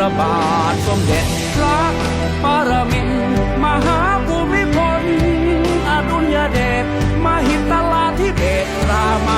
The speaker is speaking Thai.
ระบาทสมเด็จพระปรมินมหาภูมิพลอดุลยเดชมหิตลาธิเบศราม